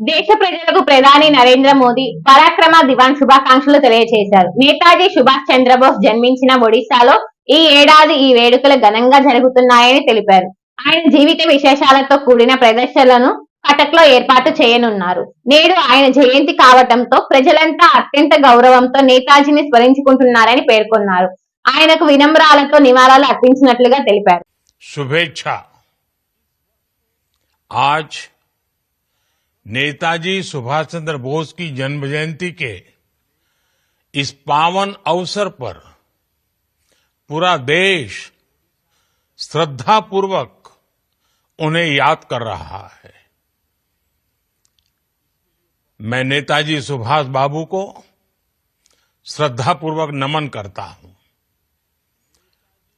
దేశ ప్రజలకు ప్రధాని నరేంద్ర మోదీ పరాక్రమ దివాన్ శుభాకాంక్షలు తెలియజేశారు నేతాజీ సుభాష్ చంద్రబోస్ జన్మించిన ఒడిశాలో ఈ ఏడాది ఈ వేడుకలు ఘనంగా జరుగుతున్నాయని తెలిపారు. ఆయన జీవిత విశేషాలతో కూడిన ప్రదర్శనలను కటక్లో ఏర్పాటు చేయనున్నారు. నేడు ఆయన జయంతి కావటంతో ప్రజలంతా అత్యంత గౌరవంతో నేతాజీని స్మరించుకుంటున్నారని పేర్కొన్నారు. ఆయనకు వినమ్రాలతో నివాళులు అర్పించినట్లుగా తెలిపారు. శుభేచ్ఛ. ఆజ్ नेताजी सुभाष चंद्र बोस की जन्म जयंती के इस पावन अवसर पर पूरा देश श्रद्धापूर्वक उन्हें याद कर रहा है। मैं नेताजी सुभाष बाबू को श्रद्धापूर्वक नमन करता हूँ।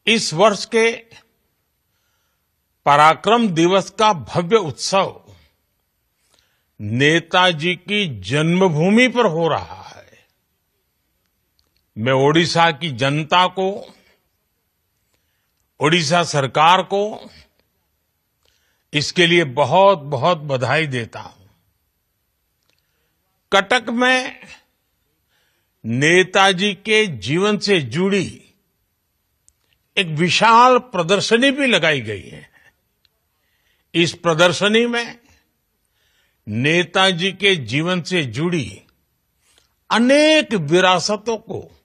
इस वर्ष के पराक्रम दिवस का भव्य उत्सव नेताजी की जन्मभूमि पर हो रहा है। मैं ओडिशा की जनता को, ओडिशा सरकार को इसके लिए बहुत बहुत बधाई देता हूँ। कटक में नेताजी के जीवन से जुड़ी एक विशाल प्रदर्शनी भी लगाई गई है। इस प्रदर्शनी में नेताजी के जीवन से जुड़ी अनेक विरासतों को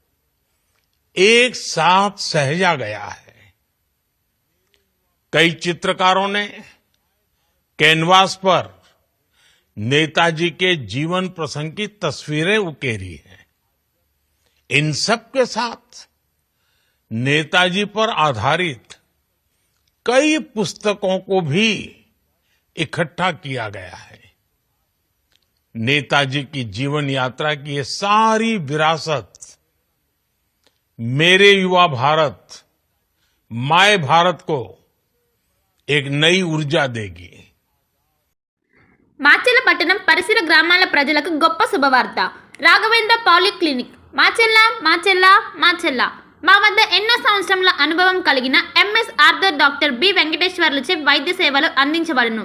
एक साथ सहेजा गया है। कई चित्रकारों ने कैनवास पर नेताजी के जीवन प्रसंग की तस्वीरें उकेरी हैं। इन सब के साथ नेताजी पर आधारित कई पुस्तकों को भी इकट्ठा किया गया है। नेताजी की जीवन यात्रा की ये सारी विरासत मेरे युवा भारत माय भारत को एक नई ऊर्जा देगी మాచెల్ల పట్టణం పరిసర గ్రామాల ప్రజలకు గొప్ప శుభవార్త రాఘవేంద్ర పాలిక్లినిక్ మాచెల్ల మాచెల్ల మాచెల్ల మా వద్ద ఎన్నో సంవత్సరముల అనుభవం కలిగిన ఎంఎస్ ఆర్థర్ డాక్టర్ బి వెంకటేశ్వర్లచే వైద్య సేవలు అందించబడును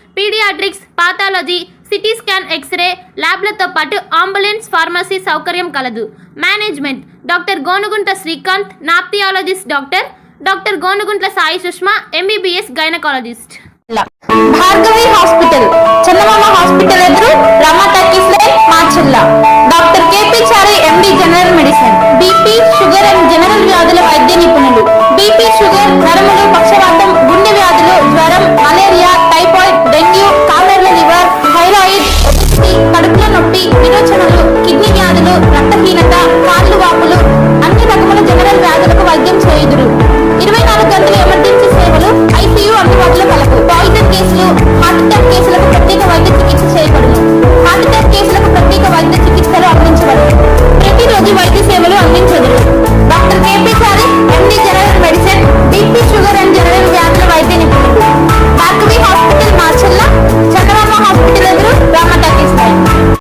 paediatrics pathology CT scan X-ray ల్యాబ్లతో పాటు అంబులెన్స్ ఫార్మసీ సౌకర్యం కలదు. Management doctor Gonugunta Srikanth నాప్థియాలజిస్ట్ doctor doctor Gonuguntla Sai Sushma MBBS gynaecologist. Bhargavi hospital Chandamama hospital ఎదురు రమా టాకీస్ లైన్ మాచెల్ల.